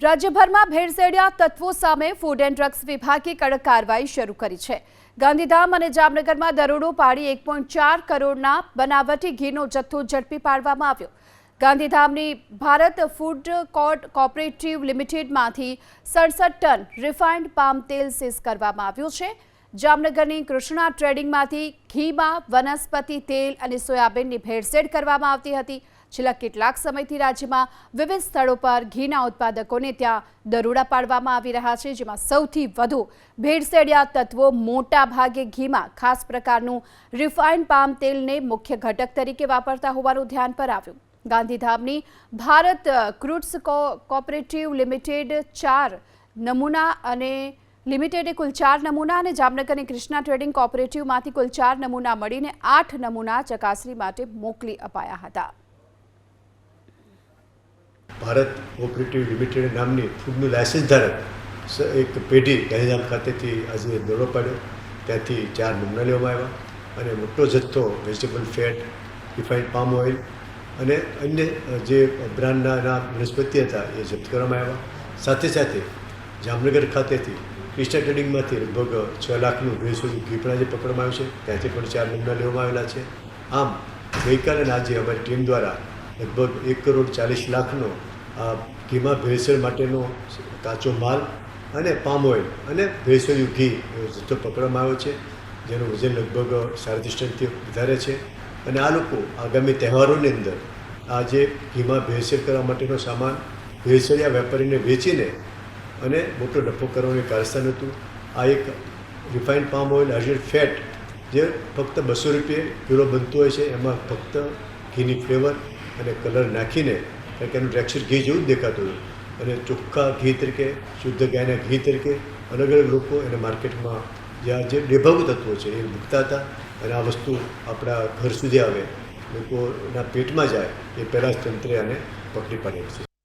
રાજ્યભરમાં ભેળસેળિયા તત્વો સામે ફૂડ એન્ડ ડ્રગ્સ વિભાગે કડક કાર્યવાહી શરૂ કરી છે. ગાંધીધામ અને જામનગરમાં દરોડો પાડી એક પોઈન્ટ ચાર કરોડના બનાવટી ઘીનો જથ્થો ઝડપી પાડવામાં આવ્યો. ગાંધીધામની ભારત ફૂડ કોર્ટ કોઓપરેટિવ લિમિટેડમાંથી સડસઠ ટન રિફાઇન્ડ પામ તેલ સીઝ કરવામાં આવ્યું છે. જામનગરની કૃષ્ણા ટ્રેડિંગમાંથી ઘીમાં વનસ્પતિ તેલ અને સોયાબીનની ભેળસેળ કરવામાં આવતી હતી. છેલ્લા કેટલાક સમયથી રાજ્યમાં વિવિધ સ્થળો પર ઘીના ઉત્પાદકોને ત્યાં દરોડા પાડવામાં આવી રહ્યા છે, જેમાં સૌથી વધુ ભેળસેળિયા તત્વો મોટા ભાગે ઘીમાં. ખાસ પ્રકારનું રિફાઇન્ડ પામ તેલને મુખ્ય ઘટક તરીકે વાપરતા હોવાનું ધ્યાન પર આવ્યું. ગાંધીધામની ભારત ક્રૂડ્સ કો- કોઓપરેટિવ લિમિટેડ ચાર નમૂના અને લિમિટેડે કુલ ચાર નમૂના અને જામનગરની કૃષ્ણા ટ્રેડિંગ કોઓપરેટિવમાંથી કુલ ચાર નમૂના મળીને આઠ નમૂના ચકાસણી માટે મોકલી અપાયા હતા. ભારત કોઓપરેટિવ લિમિટેડ નામની ફૂડનું લાયસન્સ ધારક એક પેઢી ગાંધીધામ ખાતેથી આજે દોડો પાડ્યો. ત્યાંથી ચાર નમૂના લેવામાં આવ્યા અને મોટો જથ્થો vegetable fat refined palm oil અને અન્ય જે બ્રાન્ડના વનસ્પતિ હતા એ જપ્ત કરવામાં આવ્યા. સાથે સાથે જામનગર ખાતેથી ક્રિસ્ટા ટ્રેડિંગમાંથી લગભગ છ લાખનું ભેંસોનું ઘી પણ આજે પકડવામાં આવ્યું છે, ત્યાંથી પણ ચાર નમૂના લેવામાં આવેલા છે. આમ, ગઈકાલે અને આજે અમારી ટીમ દ્વારા લગભગ એક કરોડ ચાલીસ લાખનો આ ઘીમાં ભેળસેળ માટેનો કાચો માલ અને પામ ઓઇલ અને ભેળસેળિયું ઘી જથ્થો પકડવામાં આવ્યો છે, જેનું વજન લગભગ સાડત્રીસ ટનથી વધારે છે. અને આ લોકો આગામી તહેવારોની અંદર આ જે ઘીમાં ભેળસેળ કરવા માટેનો સામાન ભેળસેળિયા વેપારીને વેચીને અને મોટો નફો કરવાનું કારસ્થાન હતું. આ એક રિફાઇન્ડ પામ ઓઇલ હાજર ફેટ જે ફક્ત બસો રૂપિયે કિલો બનતું હોય છે. એમાં ફક્ત ઘીની ફ્લેવર અને કલર નાખીને કારણ કે એનું ટેક્સચર ઘી જેવું જ દેખાતું હતું. અને ચોખ્ખા ઘી તરીકે, શુદ્ધ ગાયના ઘી તરીકે અલગ અલગ લોકો એને માર્કેટમાં જ્યાં જે બેભાવ તત્વો છે એ મૂકતા હતા. અને આ વસ્તુ આપણા ઘર સુધી આવે, લોકોના પેટમાં જાય, એ પહેલાં જ તંત્રે આને પકડી પાડે છે.